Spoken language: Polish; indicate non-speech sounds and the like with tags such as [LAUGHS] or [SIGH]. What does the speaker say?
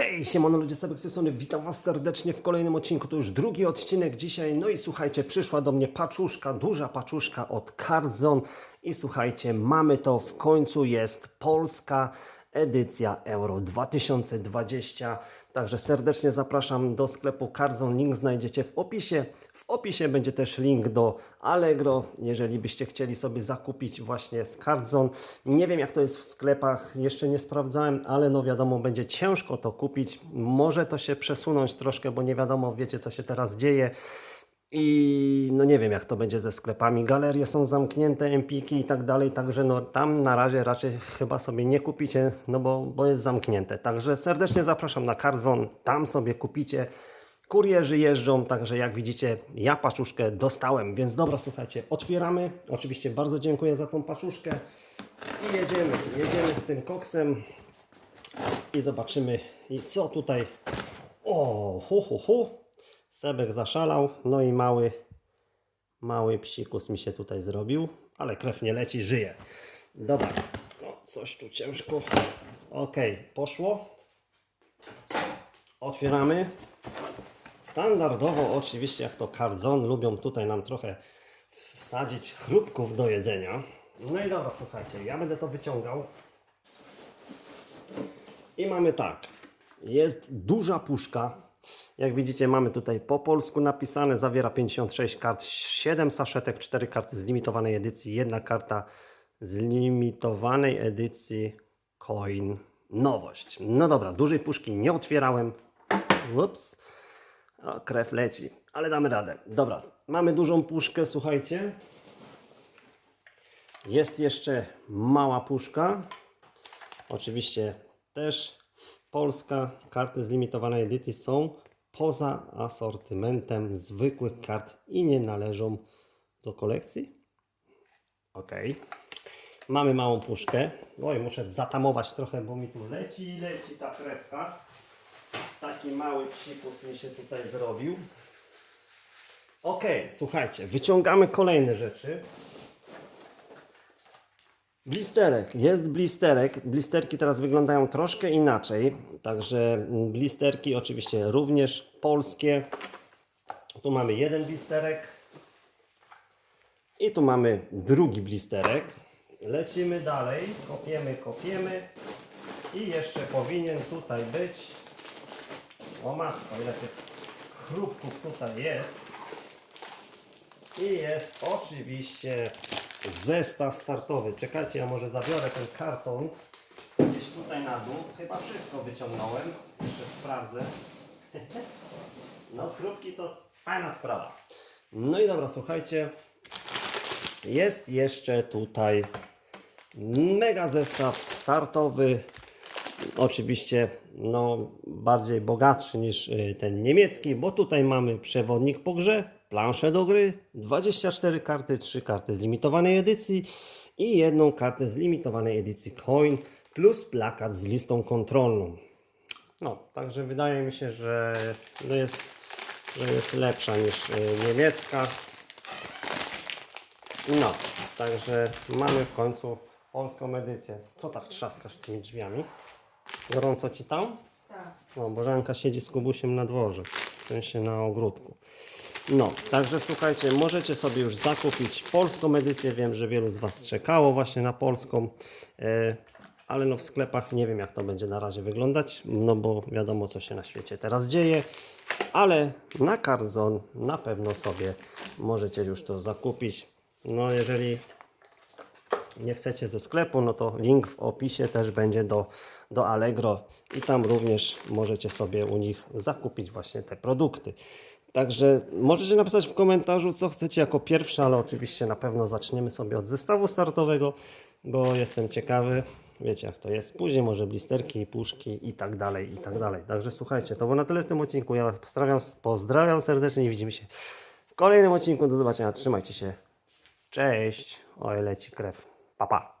Hej, siemano ludzie z tej strony, witam Was serdecznie w kolejnym odcinku, to już drugi odcinek dzisiaj, no i słuchajcie, przyszła do mnie paczuszka, duża paczuszka od Cardzon. I słuchajcie, mamy to, w końcu jest polska edycja Euro 2020, także serdecznie zapraszam do sklepu Cardzon, link znajdziecie w opisie, w opisie będzie też link do Allegro, jeżeli byście chcieli sobie zakupić właśnie z Cardzon, nie wiem jak to jest w sklepach, jeszcze nie sprawdzałem, ale no wiadomo, będzie ciężko to kupić, może to się przesunąć troszkę, bo nie wiadomo, wiecie co się teraz dzieje, i no nie wiem, jak to będzie ze sklepami. Galerie są zamknięte, empiki i tak dalej, także no tam na razie raczej chyba sobie nie kupicie, no bo, bo jest zamknięte. Także serdecznie zapraszam na Carzon, tam sobie kupicie. Kurierzy jeżdżą, także jak widzicie, ja paczuszkę dostałem, więc dobra, słuchajcie, otwieramy. Oczywiście bardzo dziękuję za tą paczuszkę i jedziemy, jedziemy z tym koksem i zobaczymy, i co tutaj. O, hu, hu, hu. Sebek zaszalał, no i mały, mały psikus mi się tutaj zrobił, ale krew nie leci, żyje. Dobra, no coś tu ciężko. Ok, poszło. Otwieramy. Standardowo oczywiście jak to Cardzon lubią tutaj nam trochę wsadzić chrupków do jedzenia. No i dobra, słuchajcie, ja będę to wyciągał. I mamy tak. Jest duża puszka. Jak widzicie, mamy tutaj po polsku napisane. Zawiera 56 kart, 7 saszetek, 4 karty z limitowanej edycji, jedna karta z limitowanej edycji Coin Nowość. No dobra, dużej puszki nie otwierałem. Ups. O, krew leci, ale damy radę. Dobra, mamy dużą puszkę, słuchajcie. Jest jeszcze mała puszka. Oczywiście też polska. Karty z limitowanej edycji są poza asortymentem zwykłych kart i nie należą do kolekcji. Ok. Mamy małą puszkę. Oj, muszę zatamować trochę, bo mi tu leci, leci ta krewka. Taki mały psikus mi się tutaj zrobił. Ok, słuchajcie, wyciągamy kolejne rzeczy. Blisterek. Jest blisterek. Blisterki teraz wyglądają troszkę inaczej. Także blisterki oczywiście również polskie. Tu mamy jeden blisterek. I tu mamy drugi blisterek. Lecimy dalej. Kopiemy, kopiemy. I jeszcze powinien tutaj być. O matko, ile tych chrupków tutaj jest. I jest oczywiście zestaw startowy. Czekajcie, ja może zabiorę ten karton gdzieś tutaj na dół. Chyba wszystko wyciągnąłem. Jeszcze sprawdzę. [LAUGHS] No, chrupki to fajna sprawa. No i dobra, słuchajcie. Jest jeszcze tutaj mega zestaw startowy. Oczywiście no, bardziej bogatszy niż y, ten niemiecki, bo tutaj mamy przewodnik po grze, planszę do gry, 24 karty, 3 karty z limitowanej edycji i jedną kartę z limitowanej edycji Coin plus plakat z listą kontrolną. No, także wydaje mi się, że no jest, że jest lepsza niż y, niemiecka. No, także mamy w końcu polską edycję. Co tak trzaskasz tymi drzwiami? Gorąco ci tam? Tak. No, Bożanka siedzi z Kubusiem na dworze, sensie na ogródku. No, także słuchajcie, możecie sobie już zakupić polską edycję. Wiem, że wielu z Was czekało właśnie na polską, e, ale no w sklepach nie wiem, jak to będzie na razie wyglądać, no bo wiadomo, co się na świecie teraz dzieje. Ale na Carzon na pewno sobie możecie już to zakupić. No, jeżeli nie chcecie ze sklepu, no to link w opisie też będzie do, do Allegro i tam również możecie sobie u nich zakupić właśnie te produkty. Także możecie napisać w komentarzu, co chcecie jako pierwsze, ale oczywiście na pewno zaczniemy sobie od zestawu startowego, bo jestem ciekawy. Wiecie jak to jest. Później może blisterki, puszki i tak dalej, i tak dalej. Także słuchajcie, to było na tyle w tym odcinku. Ja Was pozdrawiam, pozdrawiam serdecznie i widzimy się w kolejnym odcinku. Do zobaczenia. Trzymajcie się. Cześć. Oj, leci krew. Pa, pa.